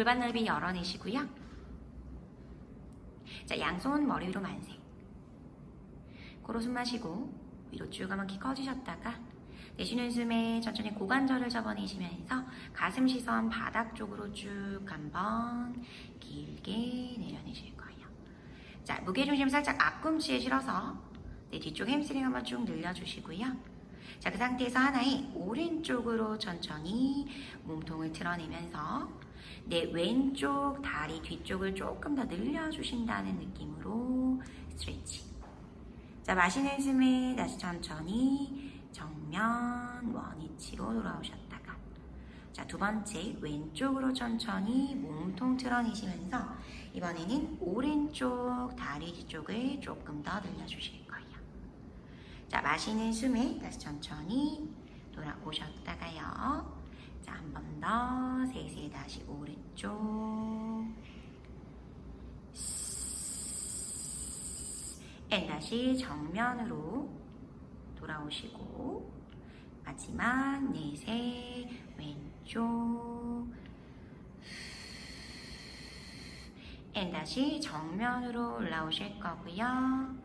골반 넓이 열어내시고요. 자, 양손 머리 위로 만세. 코로 숨 마시고 위로 쭉 한번 키 커지셨다가 내쉬는 숨에 천천히 고관절을 접어내시면서 가슴 시선 바닥 쪽으로 쭉 한번 길게 내려내실 거예요. 자, 무게중심 살짝 앞꿈치에 실어서 내 뒤쪽 햄스트링 한번 쭉 늘려주시고요. 자, 그 상태에서 하나의 오른쪽으로 천천히 몸통을 드러내면서 내 왼쪽 다리 뒤쪽을 조금 더 늘려주신다는 느낌으로 스트레칭. 자, 마시는 숨에 다시 천천히 정면 원위치로 돌아오셨다가 자, 두 번째 왼쪽으로 천천히 몸통 틀어내시면서 이번에는 오른쪽 다리 뒤쪽을 조금 더 늘려주실 거예요. 자, 마시는 숨에 다시 천천히 돌아오셨다가요. 자, 한 번 더 세세 다시 오른쪽 앤 다시 정면으로 돌아오시고 마지막 내세 왼쪽 앤 다시 정면으로 올라오실 거고요.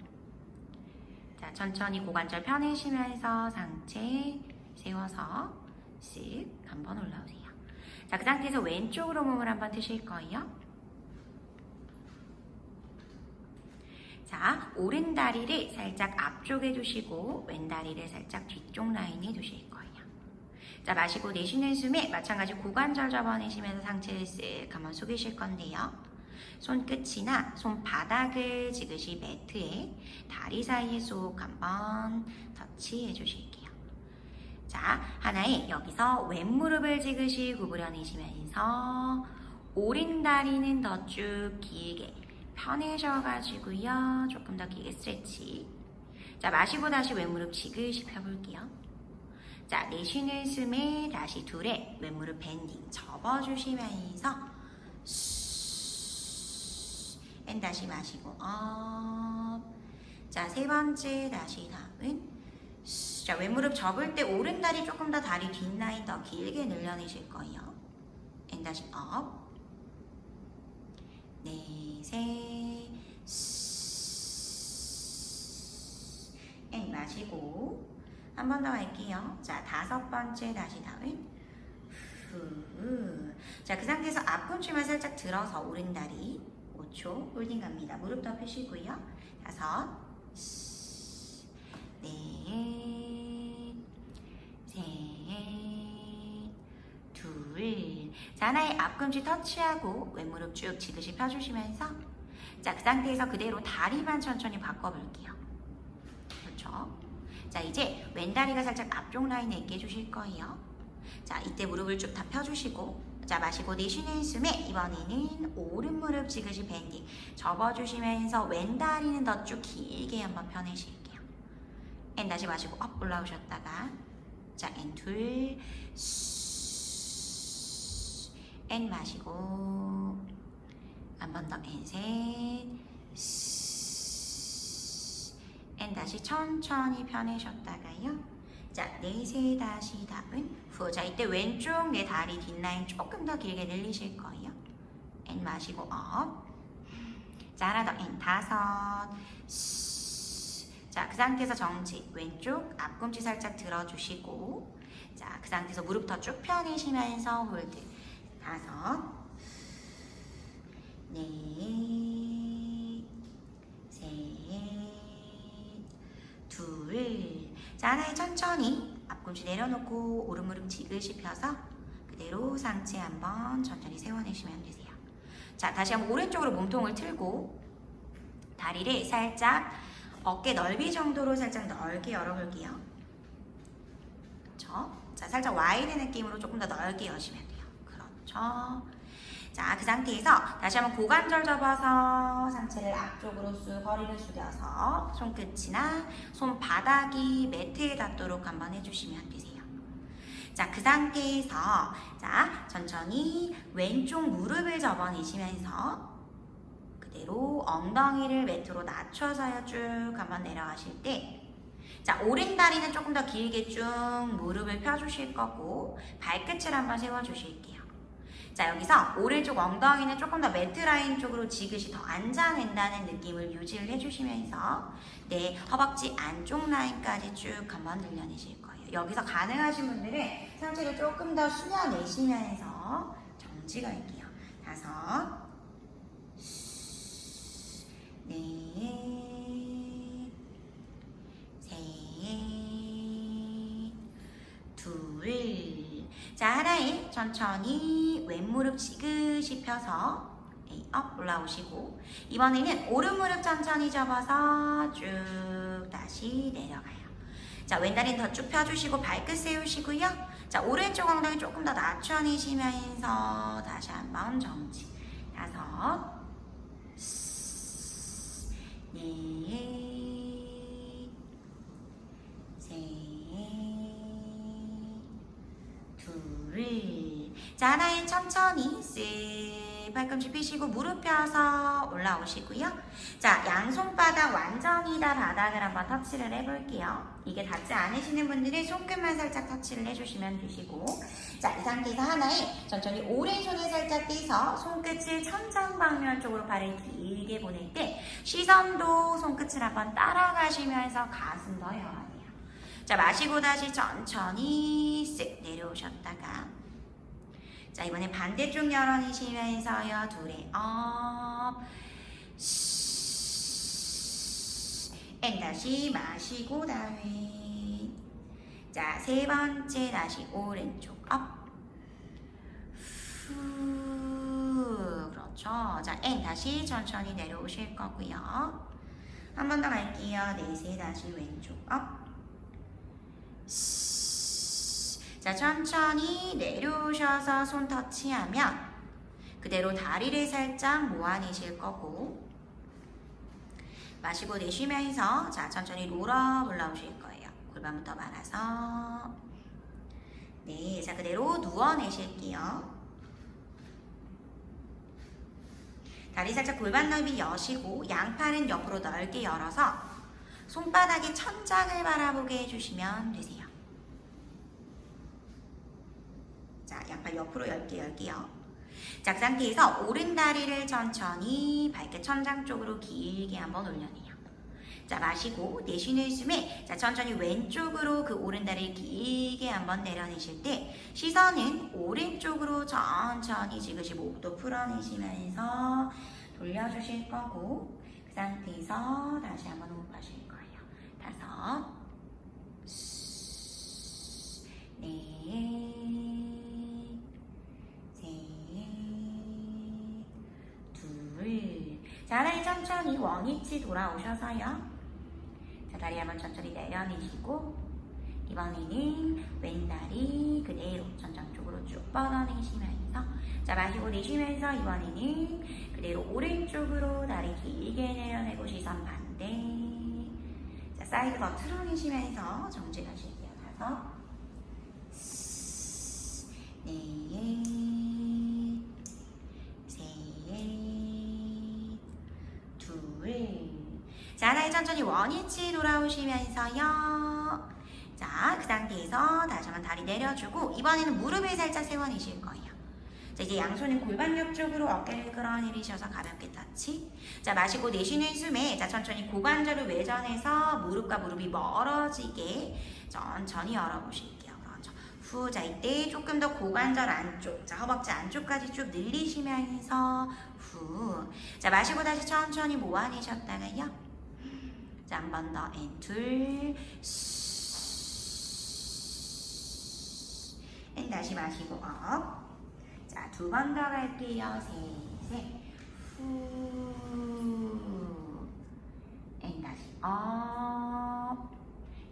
자, 천천히 고관절 펴내시면서 상체 세워서 쓱 한번 올라오세요. 자, 그 상태에서 왼쪽으로 몸을 한번 트실 거예요. 자, 오른 다리를 살짝 앞쪽에 두시고 왼 다리를 살짝 뒤쪽 라인에 두실 거예요. 자, 마시고 내쉬는 숨에 마찬가지 고관절 접어내시면서 상체를 쓱 한번 숙이실 건데요. 손끝이나 손바닥을 지그시 매트에 다리 사이에 쏙 한번 터치해 주실게요. 자, 하나에 여기서 왼무릎을 지그시 구부려 내시면서 오른 다리는 더 쭉 길게 펴내셔가지고요. 조금 더 길게 스트레치. 자, 마시고 다시 왼무릎 지그시 펴볼게요. 자, 내쉬는 숨에 다시 둘에 왼무릎 밴딩 접어주시면서 앤 다시 마시고 업. 자, 세 번째 다시 다운. 자, 왼무릎 접을 때 오른 다리 조금 더 다리 뒷라인 더 길게 늘려내실 거예요. 앤 다시 업. 네, 셋. 앤 마시고 한 번 더 할게요. 자, 다섯 번째 다시 다운. 후. 자, 그 상태에서 앞꿈치만 살짝 들어서 오른 다리 5초 홀딩 갑니다. 무릎 더 펴시고요. 다섯, 넷, 셋, 둘. 자, 하나의 앞꿈치 터치하고 왼무릎 쭉 지그시 펴주시면서 자, 그 상태에서 그대로 다리만 천천히 바꿔볼게요. 그렇죠? 자, 이제 왼다리가 살짝 앞쪽 라인에 있게 해주실 거예요. 자, 이때 무릎을 쭉 다 펴주시고 자, 마시고 내쉬는 숨에 이번에는 오른 무릎 지그시 밴딩 접어주시면서 왼 다리는 더 쭉 길게 한번 펴내실게요. 앤 다시 마시고 업 올라오셨다가 자, 앤 둘, 앤 마시고 한 번더앤 셋, 앤 다시 천천히 펴내셨다가요. 자, 내세 다시 다운 후. 자, 이때 왼쪽 내 다리 뒷라인 조금 더 길게 늘리실 거예요. 앤 마시고 업. 자, 하나 더앤 다섯. 자, 그 상태에서 정지. 왼쪽 앞꿈치 살짝 들어주시고 자, 그 상태에서 무릎 더 쭉 펴내시면서 홀드. 다섯. 넷. 셋. 둘. 자, 하나에 천천히 앞꿈치 내려놓고 오른 무릎 지그시 펴서 그대로 상체 한번 천천히 세워내시면 되세요. 자, 다시 한번 오른쪽으로 몸통을 틀고 다리를 살짝 어깨 넓이 정도로 살짝 넓게 열어볼게요. 그렇죠? 자, 살짝 와이드 느낌으로 조금 더 넓게 여시면 돼요. 그렇죠? 자, 그 상태에서 다시 한번 고관절 접어서 상체를 앞쪽으로 쑥 허리를 숙여서 손끝이나 손바닥이 매트에 닿도록 한번 해주시면 되세요. 자, 그 상태에서 자, 천천히 왼쪽 무릎을 접어내시면서 그대로 엉덩이를 매트로 낮춰서요 쭉 한번 내려가실 때 자, 오른 다리는 조금 더 길게 쭉 무릎을 펴주실 거고 발끝을 한번 세워주실게요. 자, 여기서 오른쪽 엉덩이는 조금 더 매트 라인 쪽으로 지그시 더 앉아낸다는 느낌을 유지를 해주시면서 네, 허벅지 안쪽 라인까지 쭉 한번 늘려내실 거예요. 여기서 가능하신 분들은 상체를 조금 더 숙여내시면서 정지 갈게요. 다섯, 자, 하나에 천천히 왼무릎 지그시 펴서 업 올라오시고 이번에는 오른무릎 천천히 접어서 쭉 다시 내려가요. 자, 왼다리는 더 쭉 펴주시고 발끝 세우시고요. 자, 오른쪽 엉덩이 조금 더 낮춰내시면서 다시 한번 정지. 다섯, 넷, 자, 하나엔 천천히 쓱 팔꿈치 펴시고 무릎 펴서 올라오시고요. 자, 양손바닥 완전히 다 바닥을 한번 터치를 해볼게요. 이게 닿지 않으시는 분들은 손끝만 살짝 터치를 해주시면 되시고 자, 이 상태에서 하나에 천천히 오른손을 살짝 떼서 손끝을 천장 방면 쪽으로 발을 길게 보낼 때 시선도 손끝을 한번 따라가시면서 가슴 더 열어내요. 자, 마시고 다시 천천히 쓱 내려오셨다가 자, 이번에 반대쪽 열어내시면서요. 둘에 업. 앤 다시 마시고 다위. 자, 세 번째 다시 오른쪽 업. 후. 그렇죠. 자, 앤 다시 천천히 내려오실 거고요. 한 번 더 갈게요. 넷에 다시 왼쪽 업. 자, 천천히 내려오셔서 손 터치하면 그대로 다리를 살짝 모아내실 거고 마시고 내쉬면서 자, 천천히 롤업 올라오실 거예요. 골반부터 말아서 네, 자, 그대로 누워내실게요. 다리 살짝 골반 넓이 여시고 양팔은 옆으로 넓게 열어서 손바닥에 천장을 바라보게 해주시면 되세요. 자, 양팔 옆으로 열게 열게요. 자, 그 상태에서 오른 다리를 천천히 발끝 천장 쪽으로 길게 한번 올려내요. 자, 마시고 내쉬는 숨에 자, 천천히 왼쪽으로 그 오른 다리를 길게 한번 내려내실 때 시선은 오른쪽으로 천천히 지그시 목도 풀어내시면서 돌려주실 거고 그 상태에서 다시 한번 호흡하실 거예요. 다섯, 하나에 천천히 원위치 돌아오셔서요. 자, 다리 한번 천천히 내려내시고 이번에는 왼 다리 그대로 천장 쪽으로 쭉 뻗어내시면서 자, 마시고 내쉬면서 이번에는 그대로 오른쪽으로 다리 길게 내려내고 시선 반대 자, 사이드 더 틀어내시면서 정지 가실게요. 다섯 원위치 돌아오시면서요. 자, 그 상태에서 다시 한번 다리 내려주고 이번에는 무릎을 살짝 세워내실 거예요. 자, 이제 양손은 골반 옆쪽으로 어깨를 끌어내리셔서 가볍게 터치. 자, 마시고 내쉬는 숨에 자, 천천히 고관절을 외전해서 무릎과 무릎이 멀어지게 천천히 열어보실게요. 그렇죠. 후, 자, 이때 조금 더 고관절 안쪽, 자, 허벅지 안쪽까지 쭉 늘리시면서 후. 자, 마시고 다시 천천히 모아내셨다가요. 자, 한 번 더, 앤, 둘, 앤, 다시 마시고, 업. 자, 두 번 더 갈게요. 셋, 셋, 후. 앤, 다시, 업.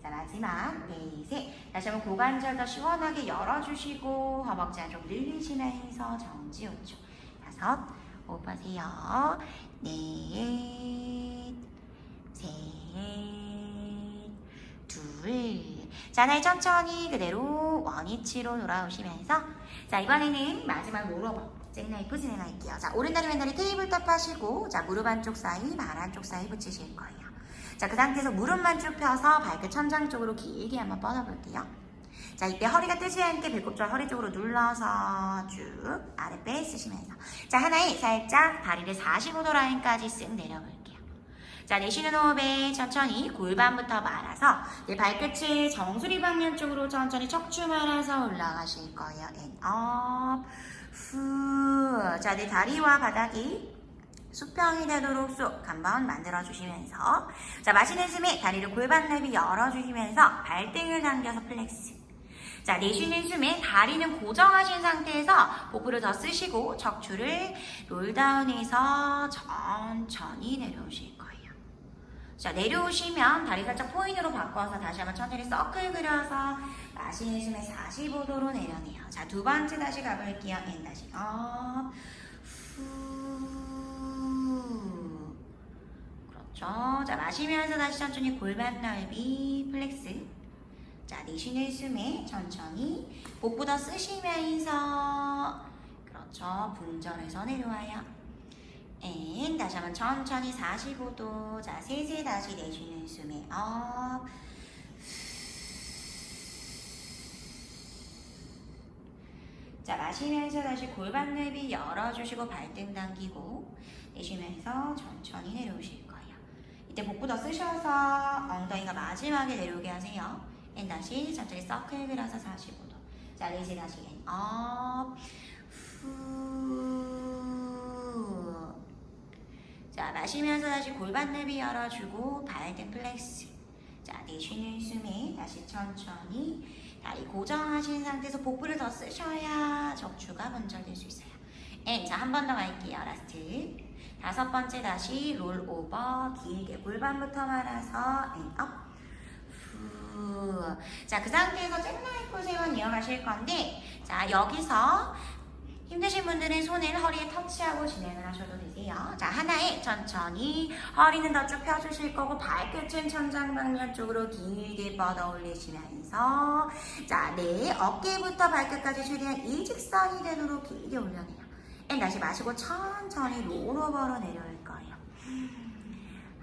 자, 마지막, 네, 셋. 다시 한번 고관절 더 시원하게 열어주시고, 허벅지 안쪽 늘리시면서 정지 5초. 다섯, 호흡하세요. 넷, 셋, 날 천천히 그대로 원위치로 돌아오시면서 자, 이번에는 마지막 롤러버. 잭나이프 진행할게요. 자, 오른다리 왼다리 테이블탑 하시고 자, 무릎 안쪽 사이, 발 안쪽 사이 붙이실 거예요. 자, 그 상태에서 무릎만 쭉 펴서 발끝 천장 쪽으로 길게 한번 뻗어볼게요. 자, 이때 허리가 뜨지 않게 배꼽절 허리 쪽으로 눌러서 쭉 아래 빼쓰시면서. 자, 하나에 살짝 다리를 45도 라인까지 쓱 내려볼게요. 자, 내쉬는 호흡에 천천히 골반부터 말아서 내 발끝을 정수리 방면 쪽으로 천천히 척추 말아서 올라가실 거예요. 앤 업, 후. 자, 내 다리와 바닥이 수평이 되도록 쏙 한번 만들어주시면서 자, 마시는 숨에 다리를 골반 넓이 열어주시면서 발등을 당겨서 플렉스 자, 내쉬는 숨에 다리는 고정하신 상태에서 복부를 더 쓰시고 척추를 롤다운해서 천천히 내려오실 거예요. 자, 내려오시면 다리 살짝 포인트로 바꿔서 다시 한번 천천히 서클 그려서 마시는 숨에 45도로 내려내요. 자, 두 번째 다시 가볼게요. 앤 다시 업, 후. 그렇죠. 자, 마시면서 다시 천천히 골반 넓이 플렉스. 자, 내쉬는 숨에 천천히 더 쓰시면서 그렇죠. 분절해서 내려와요. 앤 다시 한번 천천히 45도. 자, 세세 다시 내쉬는 숨에 업. 자, 마시면서 다시 골반 넓이 열어주시고 발등 당기고 내쉬면서 천천히 내려오실 거예요. 이때 복부 더 쓰셔서 엉덩이가 마지막에 내려오게 하세요. 앤 다시 천천히 서클 그려서 45도. 자, 레이즈 다시 앤 업. 후. 자, 마시면서 다시 골반 넓이 열어주고 발등 플렉스. 자, 내쉬는 숨에 다시 천천히 다리 고정하신 상태에서 복부를 더 쓰셔야 척추가 건절될 수 있어요. 앤, 자, 한 번 더 갈게요. 라스트. 다섯 번째 다시 롤 오버 길게 골반부터 말아서 앤 업. 후. 자, 그 상태에서 잭라이프 세번 이어가실 건데, 자, 여기서 힘드신 분들은 손을 허리에 터치하고 진행을 하셔도 되세요. 자, 하나에 천천히 허리는 더 쭉 펴주실 거고 발끝은 천장 방면 쪽으로 길게 뻗어 올리시면서 자, 네, 어깨부터 발끝까지 최대한 일직선이 되도록 길게 올려내요. 앤 다시 마시고 천천히 롤오버로 내려올 거예요.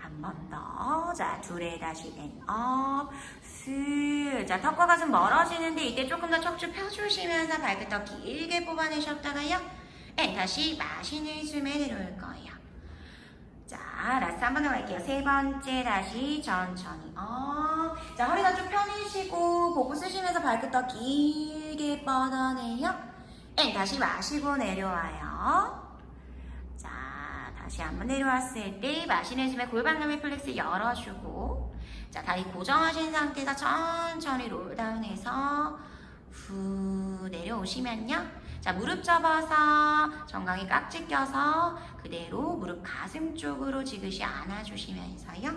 한 번 더. 자, 둘에 다시 앤 업. 스. 자, 턱과 가슴 멀어지는데 이때 조금 더 척추 펴주시면서 발끝 더 길게 뽑아내셨다가요. 앤 다시 마시는 숨에 내려올 거예요. 자, 라스트 한 번 더 갈게요. 세 번째 다시 천천히 업. 자, 허리 더쭉 펴내시고 복부 쓰시면서 발끝 더 길게 뻗어내요. 앤 다시 마시고 내려와요. 자, 다시 한번 내려왔을 때 마시는 숨에 골반 너비 플렉스 열어주고 자, 다리 고정하신 상태에서 천천히 롤다운해서 후 내려오시면요. 자, 무릎 접어서 정강이 깍지 껴서 그대로 무릎 가슴 쪽으로 지그시 안아주시면서요.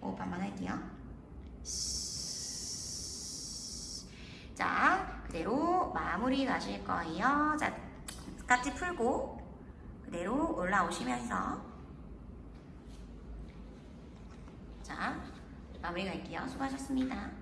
호흡 한번 할게요. 자, 그대로 마무리 가실 거예요. 자, 깍지 풀고 그대로 올라오시면서 자, 마무리 갈게요. 수고하셨습니다.